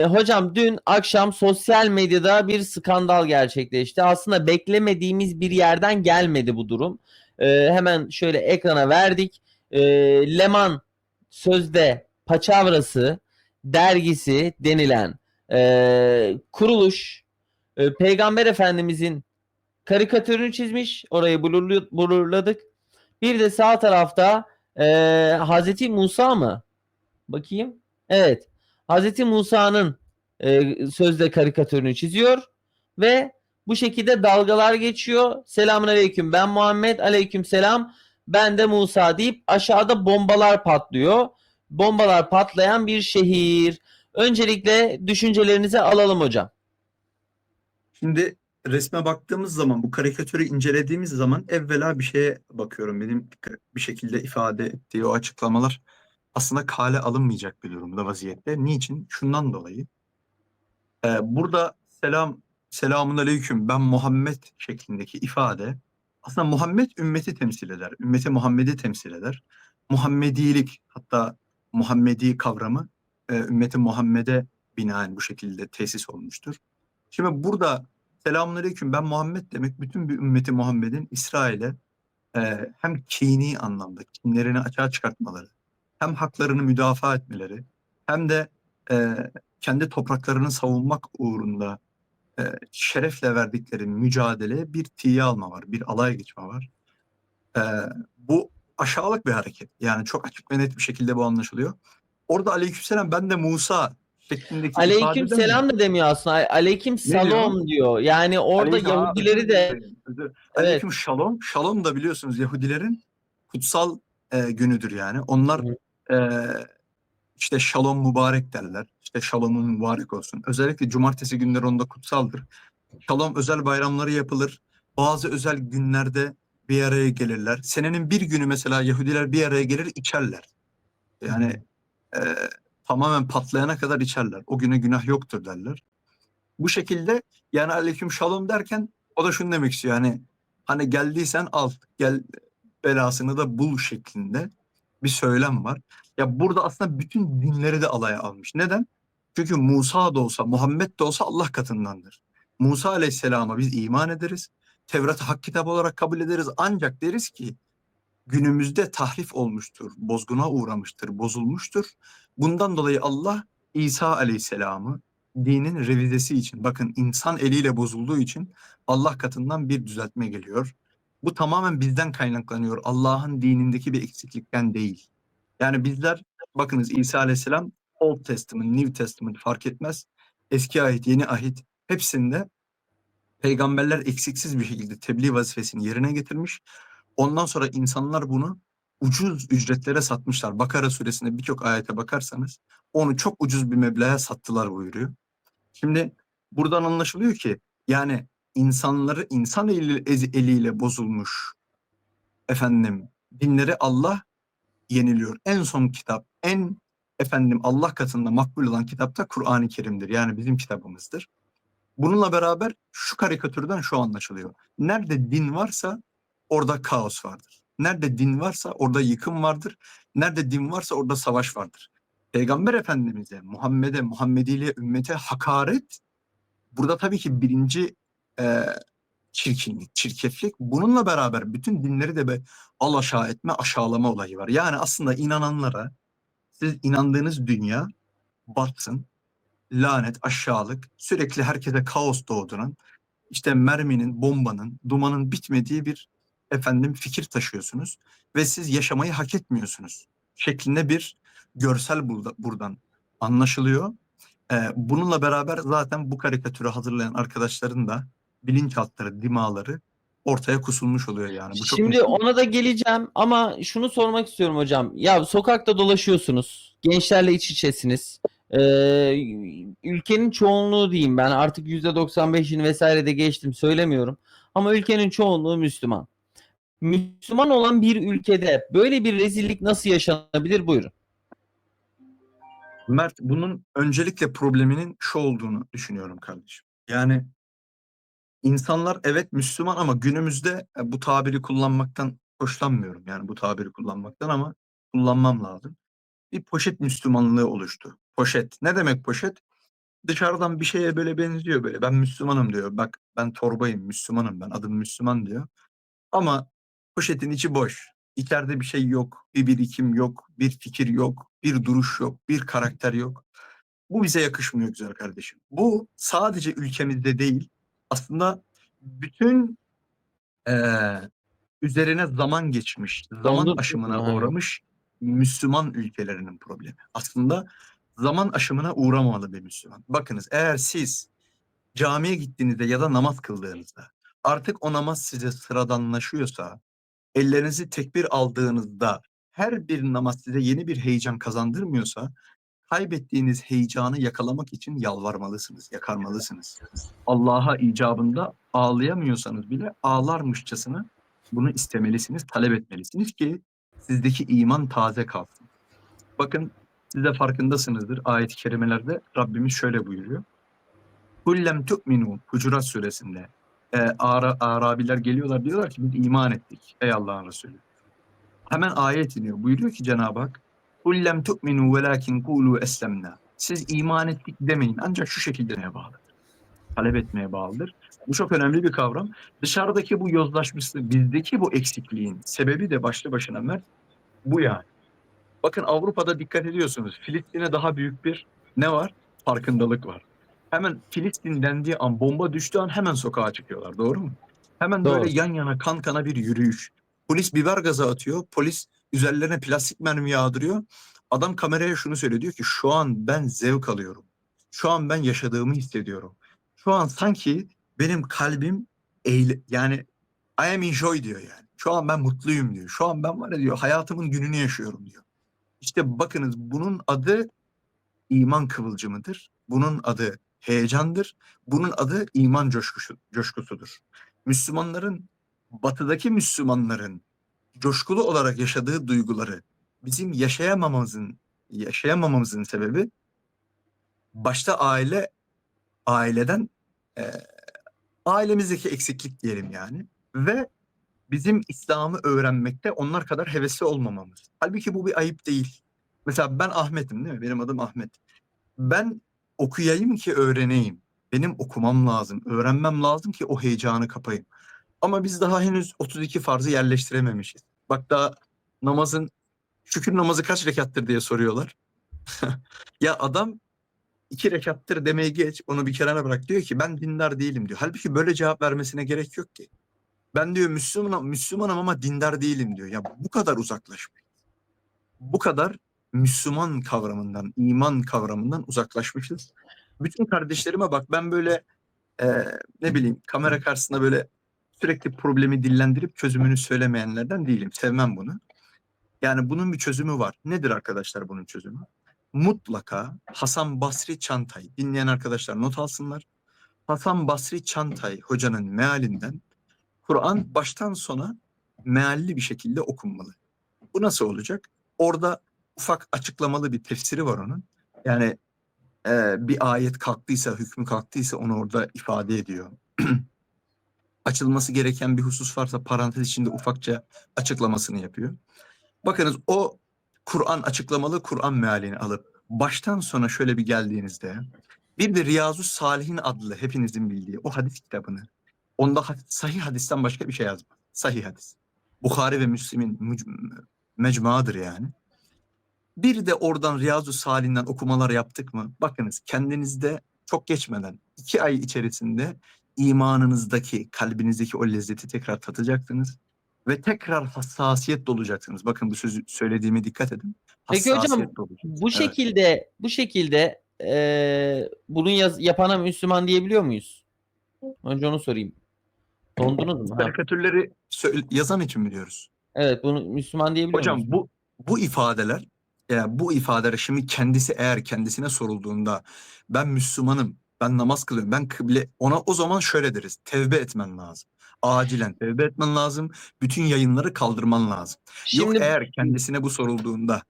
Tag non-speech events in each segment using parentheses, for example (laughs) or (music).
E, hocam dün akşam sosyal medyada bir skandal gerçekleşti. Aslında beklemediğimiz bir yerden gelmedi bu durum. E, hemen şöyle ekrana verdik. E, Leman Sözde Paçavrası dergisi denilen e, kuruluş e, Peygamber Efendimizin karikatürünü çizmiş. Orayı blurlu- blurladık. Bir de sağ tarafta e, Hazreti Musa mı? Bakayım. Evet. Hazreti Musa'nın e, sözde karikatürünü çiziyor ve bu şekilde dalgalar geçiyor. Selamun aleyküm ben Muhammed aleyküm selam ben de Musa deyip aşağıda bombalar patlıyor. Bombalar patlayan bir şehir. Öncelikle düşüncelerinizi alalım hocam. Şimdi resme baktığımız zaman, bu karikatürü incelediğimiz zaman evvela bir şeye bakıyorum. Benim bir şekilde ifade ettiği o açıklamalar aslında kale alınmayacak bir durumda vaziyette. Niçin? Şundan dolayı. Ee, burada selam, selamun aleyküm ben Muhammed şeklindeki ifade aslında Muhammed ümmeti temsil eder. Ümmeti Muhammed'i temsil eder. Muhammedilik hatta Muhammedi kavramı e, ümmeti Muhammed'e binaen bu şekilde tesis olmuştur. Şimdi burada selamünaleyküm ben Muhammed demek bütün bir ümmeti Muhammed'in İsrail'e e, hem kini anlamda kinlerini açığa çıkartmaları, hem haklarını müdafaa etmeleri, hem de e, kendi topraklarını savunmak uğrunda e, şerefle verdikleri mücadeleye bir tiye alma var, bir alay geçme var. E, bu aşağılık bir hareket. Yani çok açık ve net bir şekilde bu anlaşılıyor. Orada aleykümselam ben de Musa şeklindeki Aleyküm selam da demiyor aslında. Aleyküm salom diyor. Yani orada Aleyküm- Yahudileri de Aleyküm şalom. Şalom da biliyorsunuz Yahudilerin kutsal e, günüdür yani. Onlar e, işte şalom mübarek derler. İşte şalomun mübarek olsun. Özellikle cumartesi günleri onda kutsaldır. Şalom özel bayramları yapılır. Bazı özel günlerde bir araya gelirler. Senenin bir günü mesela Yahudiler bir araya gelir içerler. Yani e, tamamen patlayana kadar içerler. O güne günah yoktur derler. Bu şekilde yani aleyküm şalom derken o da şunu demek istiyor. Yani hani geldiysen al gel belasını da bul şeklinde bir söylem var. Ya burada aslında bütün dinleri de alaya almış. Neden? Çünkü Musa da olsa, Muhammed de olsa Allah katındandır. Musa Aleyhisselam'a biz iman ederiz. Tevrat'ı hak kitap olarak kabul ederiz. Ancak deriz ki günümüzde tahrif olmuştur, bozguna uğramıştır, bozulmuştur. Bundan dolayı Allah İsa Aleyhisselam'ı dinin revizesi için, bakın insan eliyle bozulduğu için Allah katından bir düzeltme geliyor. Bu tamamen bizden kaynaklanıyor. Allah'ın dinindeki bir eksiklikten değil. Yani bizler bakınız İsa Aleyhisselam Old Testament, New Testament fark etmez. Eski ahit, yeni ahit hepsinde peygamberler eksiksiz bir şekilde tebliğ vazifesini yerine getirmiş. Ondan sonra insanlar bunu ucuz ücretlere satmışlar. Bakara suresinde birçok ayete bakarsanız onu çok ucuz bir meblağa sattılar buyuruyor. Şimdi buradan anlaşılıyor ki yani insanları insan eli, eliyle bozulmuş efendim dinleri Allah yeniliyor. En son kitap, en efendim Allah katında makbul olan kitap da Kur'an-ı Kerim'dir. Yani bizim kitabımızdır. Bununla beraber şu karikatürden şu anlaşılıyor. Nerede din varsa orada kaos vardır. Nerede din varsa orada yıkım vardır. Nerede din varsa orada savaş vardır. Peygamber Efendimiz'e, Muhammed'e, Muhammediliğe, ümmete hakaret burada tabii ki birinci e, çirkinlik, çirkeflik. Bununla beraber bütün dinleri de be alaşağı etme, aşağılama olayı var. Yani aslında inananlara siz inandığınız dünya batsın, lanet, aşağılık, sürekli herkese kaos doğduran, işte merminin, bombanın, dumanın bitmediği bir efendim fikir taşıyorsunuz ve siz yaşamayı hak etmiyorsunuz şeklinde bir görsel burada, buradan anlaşılıyor. Ee, bununla beraber zaten bu karikatürü hazırlayan arkadaşların da bilinçaltları, dimaları ortaya kusulmuş oluyor yani. Bu çok Şimdi net. ona da geleceğim ama şunu sormak istiyorum hocam. Ya sokakta dolaşıyorsunuz. Gençlerle iç içesiniz. Ee, ülkenin çoğunluğu diyeyim ben artık %95'ini vesaire de geçtim söylemiyorum. Ama ülkenin çoğunluğu Müslüman. Müslüman olan bir ülkede böyle bir rezillik nasıl yaşanabilir? Buyurun. Mert bunun öncelikle probleminin şu olduğunu düşünüyorum kardeşim. Yani insanlar evet Müslüman ama günümüzde e, bu tabiri kullanmaktan hoşlanmıyorum. Yani bu tabiri kullanmaktan ama kullanmam lazım. Bir poşet Müslümanlığı oluştu. Poşet. Ne demek poşet? dışarıdan bir şeye böyle benziyor böyle. Ben Müslümanım diyor. Bak ben torbayım, Müslümanım ben. Adım Müslüman diyor. Ama poşetin içi boş. İçeride bir şey yok. Bir birikim yok. Bir fikir yok. Bir duruş yok. Bir karakter yok. Bu bize yakışmıyor güzel kardeşim. Bu sadece ülkemizde değil. Aslında bütün eee, üzerine zaman geçmiş, zaman Dondur- aşımına uğramış Müslüman ülkelerinin problemi. Aslında zaman aşımına uğramamalı bir Müslüman. Bakınız eğer siz camiye gittiğinizde ya da namaz kıldığınızda artık o namaz size sıradanlaşıyorsa, ellerinizi tekbir aldığınızda her bir namaz size yeni bir heyecan kazandırmıyorsa, kaybettiğiniz heyecanı yakalamak için yalvarmalısınız, yakarmalısınız. Allah'a icabında ağlayamıyorsanız bile ağlarmışçasına bunu istemelisiniz, talep etmelisiniz ki sizdeki iman taze kalsın. Bakın siz de farkındasınızdır ayet-i kerimelerde Rabbimiz şöyle buyuruyor. Kullem tu'minu Hucurat suresinde e, Ara, Arabiler geliyorlar diyorlar ki biz iman ettik ey Allah'ın Resulü. Hemen ayet iniyor. Buyuruyor ki Cenab-ı Hak Kullem tu'minu velakin kulu eslemna. Siz iman ettik demeyin ancak şu şekilde neye bağlıdır? Talep etmeye bağlıdır. Bu çok önemli bir kavram. Dışarıdaki bu yozlaşmışlık, bizdeki bu eksikliğin sebebi de başlı başına Mert bu yani. Bakın Avrupa'da dikkat ediyorsunuz. Filistin'e daha büyük bir ne var? Farkındalık var. Hemen Filistin dendiği an, bomba düştüğü an hemen sokağa çıkıyorlar. Doğru mu? Hemen Doğru. böyle yan yana kan kana bir yürüyüş. Polis biber gazı atıyor. Polis üzerlerine plastik mermi yağdırıyor. Adam kameraya şunu söylüyor. Diyor ki şu an ben zevk alıyorum. Şu an ben yaşadığımı hissediyorum. Şu an sanki benim kalbim eğle yani I am enjoy diyor yani. Şu an ben mutluyum diyor. Şu an ben var ya diyor hayatımın gününü yaşıyorum diyor. İşte bakınız bunun adı iman kıvılcımıdır. Bunun adı heyecandır. Bunun adı iman coşkusu, coşkusudur. Müslümanların, batıdaki Müslümanların coşkulu olarak yaşadığı duyguları bizim yaşayamamamızın yaşayamamamızın sebebi başta aile aileden e, ailemizdeki eksiklik diyelim yani ve bizim İslam'ı öğrenmekte onlar kadar hevesli olmamamız. Halbuki bu bir ayıp değil. Mesela ben Ahmet'im değil mi? Benim adım Ahmet. Ben okuyayım ki öğreneyim. Benim okumam lazım, öğrenmem lazım ki o heyecanı kapayım. Ama biz daha henüz 32 farzı yerleştirememişiz. Bak daha namazın şükür namazı kaç rekattır diye soruyorlar. (laughs) ya adam iki rekattır demeyi geç onu bir kenara bırak diyor ki ben dindar değilim diyor. Halbuki böyle cevap vermesine gerek yok ki. Ben diyor Müslümanım, Müslümanım ama dindar değilim diyor. Ya bu kadar uzaklaşmış. Bu kadar Müslüman kavramından, iman kavramından uzaklaşmışız. Bütün kardeşlerime bak ben böyle e, ne bileyim kamera karşısında böyle sürekli problemi dillendirip çözümünü söylemeyenlerden değilim. Sevmem bunu. Yani bunun bir çözümü var. Nedir arkadaşlar bunun çözümü? Mutlaka Hasan Basri Çantay dinleyen arkadaşlar not alsınlar. Hasan Basri Çantay hocanın mealinden Kur'an baştan sona mealli bir şekilde okunmalı. Bu nasıl olacak? Orada ufak açıklamalı bir tefsiri var onun. Yani e, bir ayet kalktıysa, hükmü kalktıysa onu orada ifade ediyor. (clears throat) Açılması gereken bir husus varsa parantez içinde ufakça açıklamasını yapıyor. Bakınız o Kur'an açıklamalı Kur'an mealini alıp baştan sona şöyle bir geldiğinizde bir de Riyazu Salihin adlı hepinizin bildiği o hadis kitabını onda sahih hadisten başka bir şey yazmaz. Sahih hadis. Bukhari ve Müslim'in mecmuadır yani. Bir de oradan Riyazu Salih'inden okumalar yaptık mı? Bakınız kendinizde çok geçmeden iki ay içerisinde imanınızdaki, kalbinizdeki o lezzeti tekrar tatacaksınız ve tekrar hassasiyet olacaksınız. Bakın bu sözü söylediğime dikkat edin. Peki hocam. Bu Evet. şekilde bu şekilde eee bunun yaz, yapana Müslüman diyebiliyor muyuz? Önce onu sorayım. Dondunuz mu? Karikatürleri yazan için mi diyoruz? Evet bunu Müslüman diyebiliyor Hocam muyuz? bu bu ifadeler yani bu ifadeler şimdi kendisi eğer kendisine sorulduğunda ben Müslümanım, ben namaz kılıyorum, ben kıble ona o zaman şöyle deriz. Tevbe etmen lazım. Acilen tevbe etmen lazım. Bütün yayınları kaldırman lazım. Şimdi Yok eğer kendisine bu sorulduğunda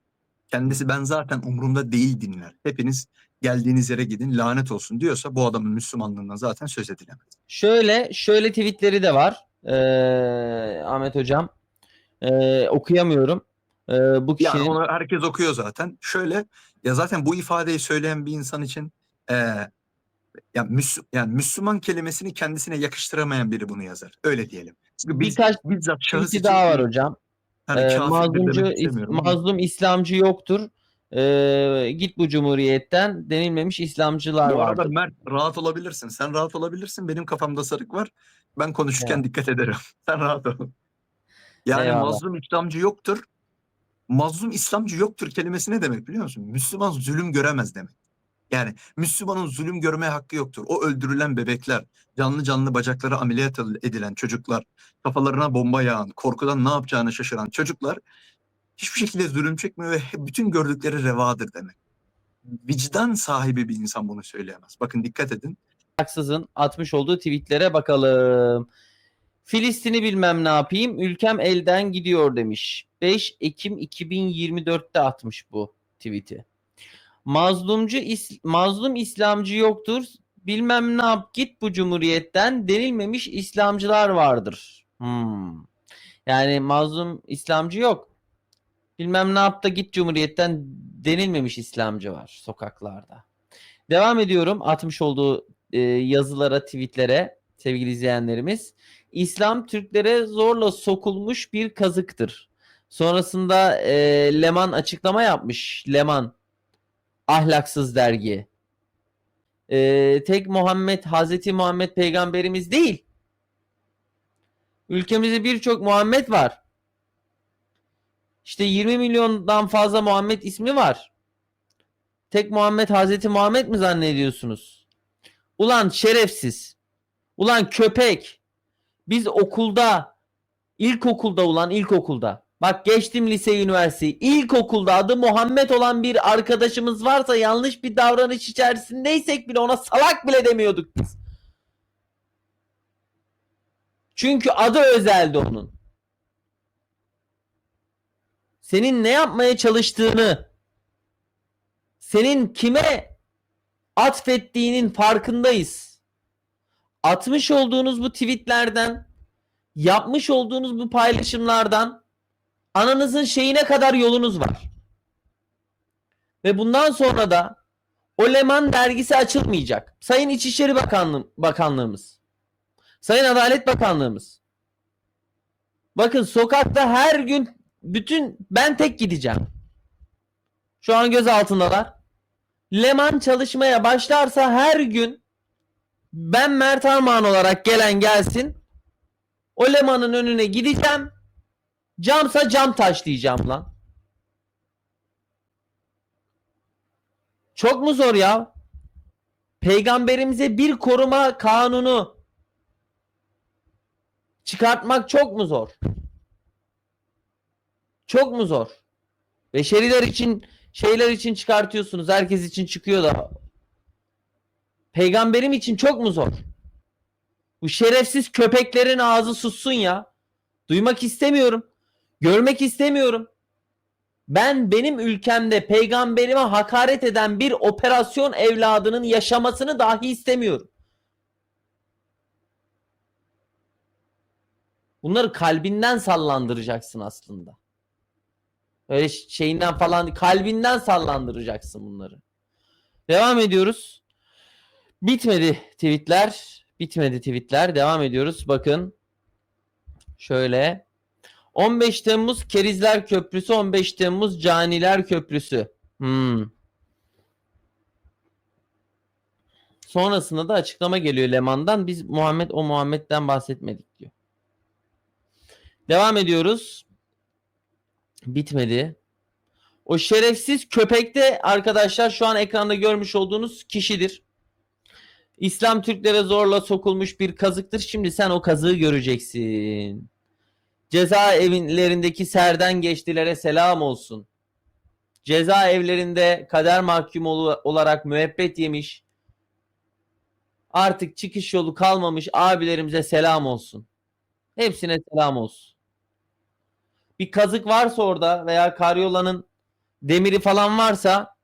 kendisi ben zaten umurumda değil dinler. Hepiniz geldiğiniz yere gidin lanet olsun diyorsa bu adamın Müslümanlığından zaten söz edilemez. şöyle şöyle tweetleri de var. Eee Ahmet hocam. Eee, okuyamıyorum. Eee, bu Ya kişinin onu herkes okuyor zaten. Şöyle ya zaten bu ifadeyi söyleyen bir insan için eee, yani, Müsl- yani Müslüman kelimesini kendisine yakıştıramayan biri bunu yazar. Öyle diyelim. Çünkü biz, Birkaç bizzat şahıs için daha var hocam. hani Ee, mazlumcu, mazlum İslamcı yoktur. Ee, git bu cumhuriyetten denilmemiş İslamcılar Bu arada vardır. Mert rahat olabilirsin. Sen rahat olabilirsin. Benim kafamda sarık var. Ben konuşurken Evet. dikkat ederim. (laughs) Sen rahat ol. Yani Eyvallah. mazlum İslamcı yoktur. Mazlum İslamcı yoktur kelimesi ne demek biliyor musun? Müslüman zulüm göremez demek. Yani Müslümanın zulüm görmeye hakkı yoktur. O öldürülen bebekler, canlı canlı bacakları ameliyat edilen çocuklar, kafalarına bomba yağan, korkudan ne yapacağını şaşıran çocuklar hiçbir şekilde zulüm çekmiyor ve bütün gördükleri revadır demek. Vicdan sahibi bir insan bunu söyleyemez. Bakın dikkat edin. Haksızın atmış olduğu tweetlere bakalım. Filistin'i bilmem ne yapayım. Ülkem elden gidiyor demiş. 5 Ekim 2024'te atmış bu tweet'i. Mazlumcu is- mazlum İslamcı yoktur. Bilmem ne yap git bu cumhuriyetten denilmemiş İslamcılar vardır. Hmm. Yani mazlum İslamcı yok. Bilmem ne yap da git cumhuriyetten denilmemiş İslamcı var sokaklarda. Devam ediyorum atmış olduğu e, yazılara, tweetlere sevgili izleyenlerimiz. İslam Türklere zorla sokulmuş bir kazıktır. Sonrasında e, Leman açıklama yapmış. Leman ahlaksız dergi. E, tek Muhammed Hazreti Muhammed peygamberimiz değil. Ülkemizde birçok Muhammed var. İşte 20 milyondan fazla Muhammed ismi var. Tek Muhammed Hazreti Muhammed mi zannediyorsunuz? Ulan şerefsiz. Ulan köpek. Biz okulda ilkokulda ulan ilkokulda. Bak geçtim lise üniversite. İlkokulda adı Muhammed olan bir arkadaşımız varsa yanlış bir davranış içerisindeysek bile ona salak bile demiyorduk biz. Çünkü adı özeldi onun. Senin ne yapmaya çalıştığını, senin kime atfettiğinin farkındayız. Atmış olduğunuz bu tweetlerden, yapmış olduğunuz bu paylaşımlardan ananızın şeyine kadar yolunuz var. Ve bundan sonra da o Leman dergisi açılmayacak. Sayın İçişleri Bakanlığı, Bakanlığımız, Sayın Adalet Bakanlığımız. Bakın sokakta her gün bütün ben tek gideceğim. Şu an göz altındalar. Leman çalışmaya başlarsa her gün ben Mert Armağan olarak gelen gelsin. O Leman'ın önüne gideceğim. Camsa cam taşlayacağım lan. Çok mu zor ya? Peygamberimize bir koruma kanunu çıkartmak çok mu zor? Çok mu zor? Beşeriler için şeyler için çıkartıyorsunuz. Herkes için çıkıyor da. Peygamberim için çok mu zor? Bu şerefsiz köpeklerin ağzı sussun ya. Duymak istemiyorum. Görmek istemiyorum. Ben benim ülkemde peygamberime hakaret eden bir operasyon evladının yaşamasını dahi istemiyorum. Bunları kalbinden sallandıracaksın aslında. Öyle şeyinden falan kalbinden sallandıracaksın bunları. Devam ediyoruz. Bitmedi tweetler. Bitmedi tweetler. Devam ediyoruz. Bakın. Şöyle. 15 Temmuz Kerizler Köprüsü, 15 Temmuz Caniler Köprüsü. Hmm. Sonrasında da açıklama geliyor Leman'dan. Biz Muhammed o Muhammed'den bahsetmedik diyor. Devam ediyoruz. Bitmedi. O şerefsiz köpekte arkadaşlar şu an ekranda görmüş olduğunuz kişidir. İslam Türklere zorla sokulmuş bir kazıktır. Şimdi sen o kazığı göreceksin. Cezaevlerindeki serden geçtilere selam olsun. Cezaevlerinde kader mahkum olarak müebbet yemiş. Artık çıkış yolu kalmamış abilerimize selam olsun. Hepsine selam olsun. Bir kazık varsa orada veya karyolanın demiri falan varsa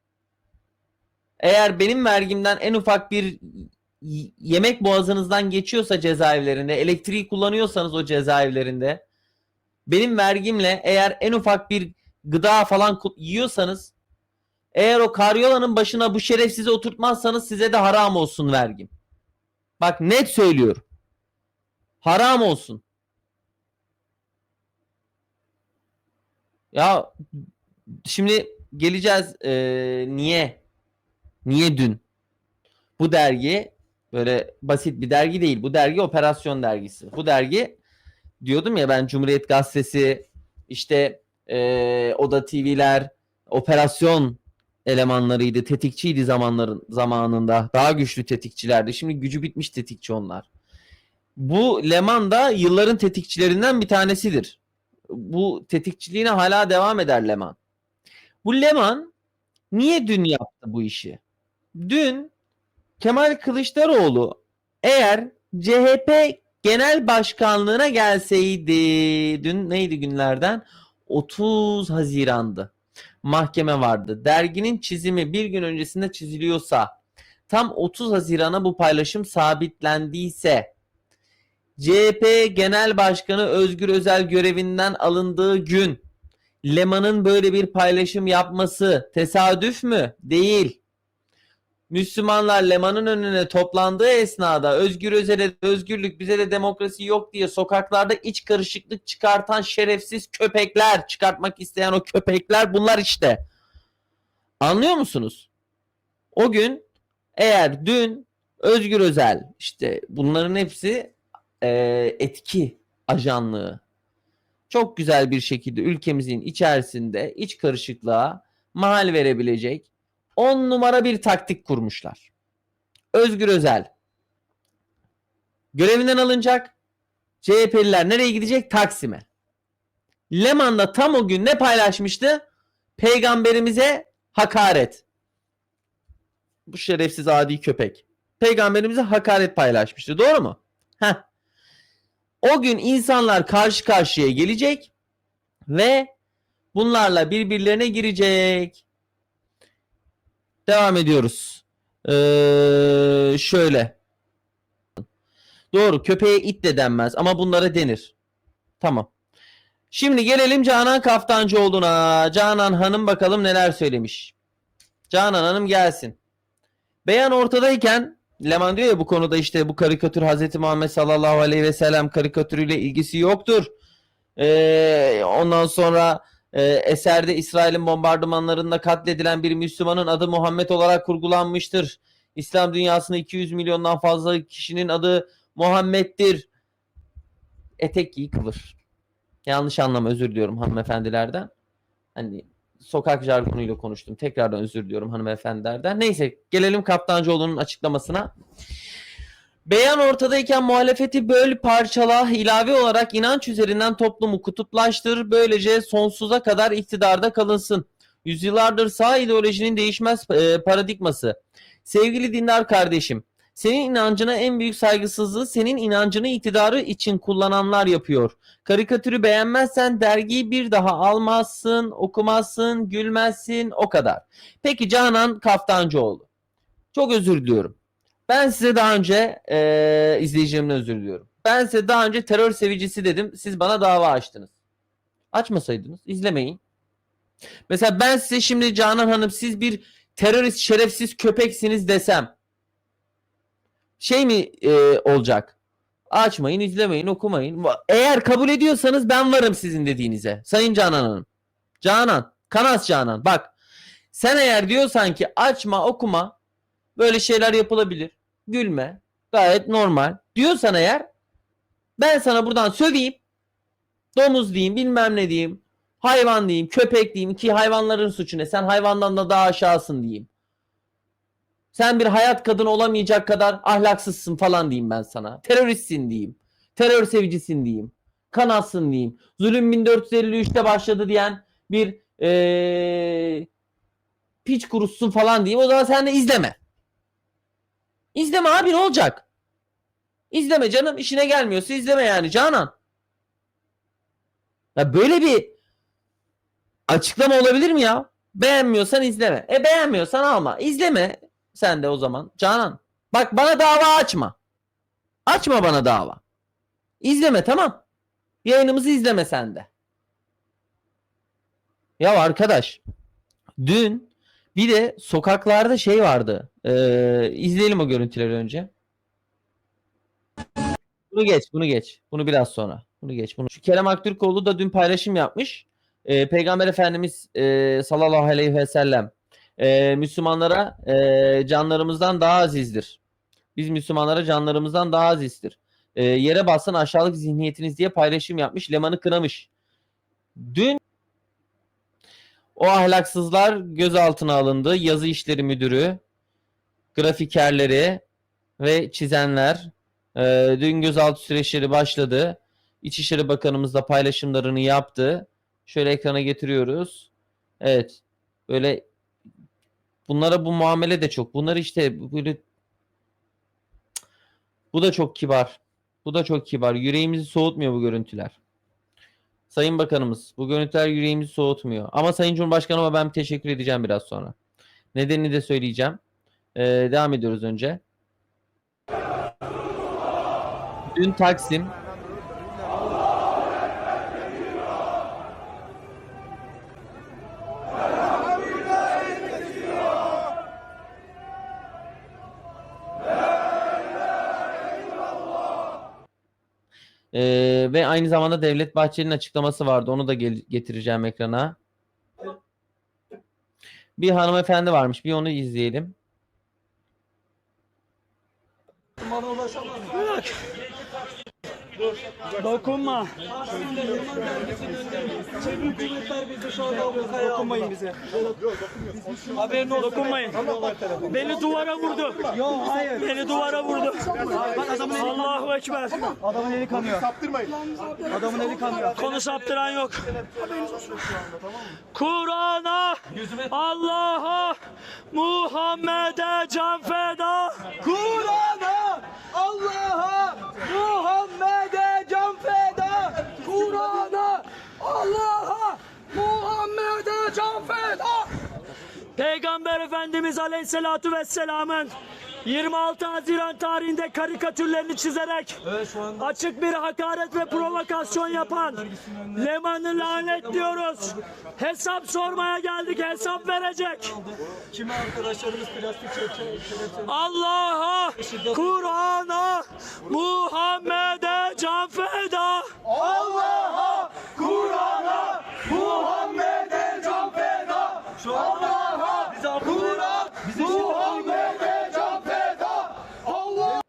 eğer benim vergimden en ufak bir yemek boğazınızdan geçiyorsa cezaevlerinde, elektriği kullanıyorsanız o cezaevlerinde benim vergimle eğer en ufak bir gıda falan yiyorsanız Eğer o karyolanın başına bu şerefsizi oturtmazsanız size de haram olsun vergim. Bak net söylüyorum. Haram olsun. Ya şimdi geleceğiz eee, niye? Niye dün? Bu dergi böyle basit bir dergi değil. Bu dergi operasyon dergisi. Bu dergi diyordum ya ben Cumhuriyet Gazetesi işte eee Oda TV'ler operasyon elemanlarıydı. Tetikçiydi zamanların zamanında. Daha güçlü tetikçilerdi. Şimdi gücü bitmiş tetikçi onlar. Bu Leman da yılların tetikçilerinden bir tanesidir. Bu tetikçiliğine hala devam eder Leman. Bu Leman niye dün yaptı bu işi? Dün Kemal Kılıçdaroğlu eğer CHP genel başkanlığına gelseydi dün neydi günlerden 30 Haziran'dı. Mahkeme vardı. Derginin çizimi bir gün öncesinde çiziliyorsa tam 30 Haziran'a bu paylaşım sabitlendiyse CHP Genel Başkanı Özgür Özel görevinden alındığı gün Leman'ın böyle bir paylaşım yapması tesadüf mü? Değil. Müslümanlar Leman'ın önüne toplandığı esnada Özgür Özel'e özgürlük bize de demokrasi yok diye sokaklarda iç karışıklık çıkartan şerefsiz köpekler çıkartmak isteyen o köpekler bunlar işte. Anlıyor musunuz? O gün eğer dün Özgür Özel işte bunların hepsi e, etki ajanlığı çok güzel bir şekilde ülkemizin içerisinde iç karışıklığa mahal verebilecek 10 numara bir taktik kurmuşlar. Özgür Özel görevinden alınacak. CHP'liler nereye gidecek? Taksim'e. Leman'da tam o gün ne paylaşmıştı? Peygamberimize hakaret. Bu şerefsiz adi köpek. Peygamberimize hakaret paylaşmıştı. Doğru mu? Heh. O gün insanlar karşı karşıya gelecek ve bunlarla birbirlerine girecek. Devam ediyoruz. Ee, şöyle. Doğru köpeğe it de denmez ama bunlara denir. Tamam. Şimdi gelelim Canan Kaftancıoğlu'na. Canan Hanım bakalım neler söylemiş. Canan Hanım gelsin. Beyan ortadayken Leman diyor ya bu konuda işte bu karikatür Hazreti Muhammed sallallahu aleyhi ve sellem karikatürüyle ilgisi yoktur. Ee, ondan sonra e, eserde İsrail'in bombardımanlarında katledilen bir Müslümanın adı Muhammed olarak kurgulanmıştır. İslam dünyasında 200 milyondan fazla kişinin adı Muhammed'dir. Etek giy kıvır. Yanlış anlama özür diliyorum hanımefendilerden. Hani sokak jargonuyla konuştum. Tekrardan özür diliyorum hanımefendilerden. Neyse gelelim Kaptancıoğlu'nun açıklamasına. Beyan ortadayken muhalefeti böl parçala ilave olarak inanç üzerinden toplumu kutuplaştır. Böylece sonsuza kadar iktidarda kalınsın. Yüzyıllardır sağ ideolojinin değişmez e, paradigması. Sevgili dindar kardeşim, senin inancına en büyük saygısızlığı senin inancını iktidarı için kullananlar yapıyor. Karikatürü beğenmezsen dergiyi bir daha almazsın, okumazsın, gülmezsin o kadar. Peki Canan Kaftancıoğlu. Çok özür diliyorum. Ben size daha önce eee izleyicilerimden özür diliyorum. Ben size daha önce terör sevicisi dedim. Siz bana dava açtınız. Açmasaydınız izlemeyin. Mesela ben size şimdi Canan Hanım siz bir terörist şerefsiz köpeksiniz desem şey mi e, olacak? Açmayın, izlemeyin, okumayın. Eğer kabul ediyorsanız ben varım sizin dediğinize. Sayın Canan Hanım. Canan, Kanas Canan bak. Sen eğer diyorsan ki açma, okuma böyle şeyler yapılabilir. Gülme. Gayet normal. Diyorsan eğer ben sana buradan söveyim. Domuz diyeyim, bilmem ne diyeyim. Hayvan diyeyim, köpek diyeyim ki hayvanların suçu ne? Sen hayvandan da daha aşağısın diyeyim. Sen bir hayat kadını olamayacak kadar ahlaksızsın falan diyeyim ben sana. Teröristsin diyeyim. Terör sevicisin diyeyim. Kanatsın diyeyim. Zulüm 1453'te başladı diyen bir ee, piç kurusun falan diyeyim. O zaman sen de izleme. İzleme abi ne olacak? İzleme canım işine gelmiyorsa izleme yani Canan. Ya böyle bir açıklama olabilir mi ya? Beğenmiyorsan izleme. E beğenmiyorsan alma. İzleme sen de o zaman. Canan. Bak bana dava açma. Açma bana dava. İzleme tamam. Yayınımızı izleme sen de. Ya arkadaş. Dün Bir de sokaklarda şey vardı. Ee, izleyelim o görüntüleri önce. Bunu geç, bunu geç. Bunu biraz sonra. Bunu geç. Bunu. Şu Kerem Aktürkoğlu da dün paylaşım yapmış. Ee, Peygamber Efendimiz e, sallallahu aleyhi ve sellem e, Müslümanlara e, canlarımızdan daha azizdir. Biz Müslümanlara canlarımızdan daha azizdir. E, yere basın aşağılık zihniyetiniz diye paylaşım yapmış. Leman'ı kınamış. Dün o ahlaksızlar gözaltına alındı. Yazı işleri müdürü, grafikerleri ve çizenler. Ee, dün gözaltı süreçleri başladı. İçişleri Bakanımız da paylaşımlarını yaptı. Şöyle ekrana getiriyoruz. Evet. Böyle bunlara bu muamele de çok. Bunlar işte böyle bu da çok kibar. Bu da çok kibar. Yüreğimizi soğutmuyor bu görüntüler. Sayın Bakanımız bu görüntüler yüreğimizi soğutmuyor. Ama Sayın Cumhurbaşkanıma ben teşekkür edeceğim biraz sonra. Nedenini de söyleyeceğim. Ee, devam ediyoruz önce. Dün Taksim Ee, ve aynı zamanda Devlet Bahçeli'nin açıklaması vardı. Onu da gel- getireceğim ekrana. Bir hanımefendi varmış. Bir onu izleyelim. Dokunma. Dokunmayın bize. Haberin olsun. Dokunmayın. Beni duvara vurdu. Yok hayır. Beni duvara vurdu. Allahu Ekber. Adamın eli kanıyor. Saptırmayın. Adamın eli kanıyor. Konu saptıran yok. Kur'an'a, Allah'a, Muhammed'e can feda. Kur'an'a, Allah'a, Muhammed'e can feda. Kur'an'a, Allah'a, Muhammed'e can feda. Peygamber Efendimiz Aleyhisselatü Vesselam'ın 26 Haziran tarihinde karikatürlerini çizerek açık bir hakaret ve provokasyon yapan Leman'ı lanetliyoruz. Hesap sormaya geldik, hesap verecek. Kimi arkadaşlarımız plastik Allah'a, Kur'an'a, Muhammed'e can feda. Allah'a, Kur'an'a, Muhammed'e can feda. Allah'a, Kur'an, Muhammed'e can feda. Allah.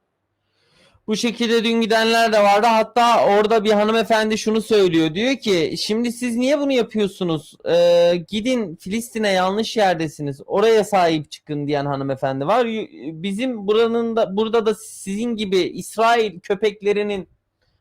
Bu şekilde dün gidenler de vardı. Hatta orada bir hanımefendi şunu söylüyor. Diyor ki şimdi siz niye bunu yapıyorsunuz? Ee, gidin Filistin'e yanlış yerdesiniz. Oraya sahip çıkın diyen hanımefendi var. Bizim buranın da burada da sizin gibi İsrail köpeklerinin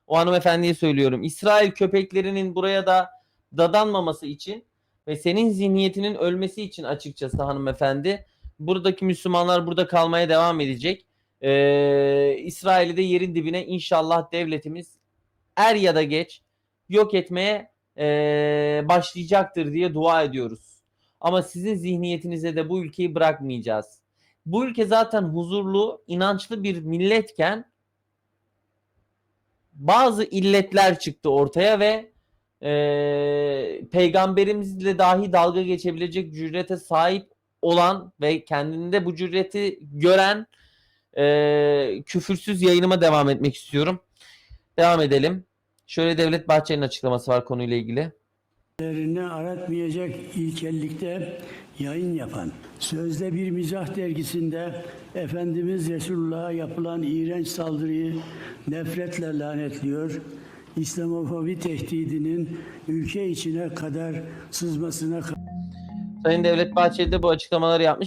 o hanımefendiye söylüyorum. İsrail köpeklerinin buraya da dadanmaması için ve senin zihniyetinin ölmesi için açıkçası hanımefendi buradaki Müslümanlar burada kalmaya devam edecek. Ee, İsrail'i de yerin dibine inşallah devletimiz er ya da geç yok etmeye ee, başlayacaktır diye dua ediyoruz. Ama sizin zihniyetinize de bu ülkeyi bırakmayacağız. Bu ülke zaten huzurlu, inançlı bir milletken bazı illetler çıktı ortaya ve ee, peygamberimizle dahi dalga geçebilecek cürete sahip olan ve kendinde bu cüreti gören ee, küfürsüz yayınıma devam etmek istiyorum. Devam edelim. Şöyle Devlet Bahçeli'nin açıklaması var konuyla ilgili. Lerini aratmayacak ilkellikte yayın yapan, sözde bir mizah dergisinde Efendimiz Resulullah'a yapılan iğrenç saldırıyı nefretle lanetliyor, İslamofobi tehdidinin ülke içine kadar sızmasına Sayın Devlet Bahçeli de bu açıklamaları yapmış.